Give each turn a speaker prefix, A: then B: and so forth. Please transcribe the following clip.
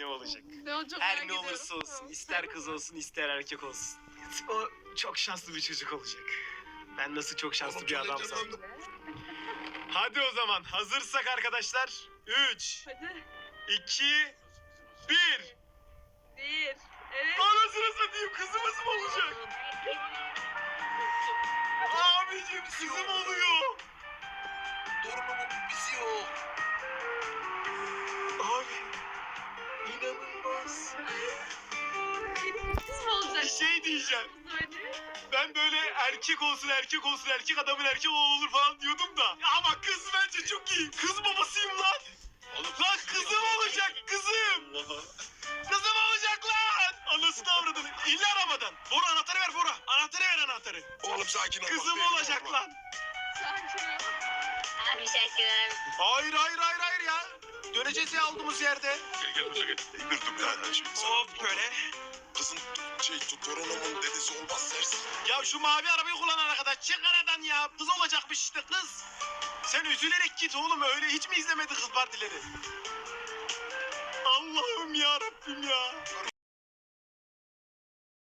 A: ne olacak?
B: Ne o çok
A: Her ne olursa olsun, ister kız olsun ister erkek olsun. O çok şanslı bir çocuk olacak. Ben nasıl çok şanslı bir adamsam.
C: heyecanlandım.
A: Hadi o zaman hazırsak arkadaşlar. 3,
B: Hadi.
A: 2, 1.
B: Bir. Evet.
A: Anasını satayım kızımız mı olacak? Abicim kızım oluyor. Bir şey diyeceğim. Ben böyle erkek olsun erkek olsun erkek adamın erkek oğlu olur falan diyordum da. Ama kız bence çok iyi. Kız babasıyım lan. Lan kızım olacak kızım. Kızım olacak lan. Anasını avradını. İlle arabadan. Bora anahtarı ver Bora. Anahtarı ver anahtarı.
C: Oğlum sakin ol. bak,
A: Kızım olacak lan.
B: Sakin ol.
D: Abi şaşkın.
A: Hayır hayır hayır hayır ya. Döneceğiz ya aldığımız yerde.
C: Gel gel otur gel. İndirdim ya. Şimdi sana-
A: Hop böyle.
C: Kızın şey torunumun dedesi olmaz dersin.
A: Ya şu mavi arabayı kullanan arkadaş çık aradan ya. Kız olacakmış işte kız. Sen üzülerek git oğlum öyle hiç mi izlemedi kız partileri? Allah'ım ya Rabbim ya.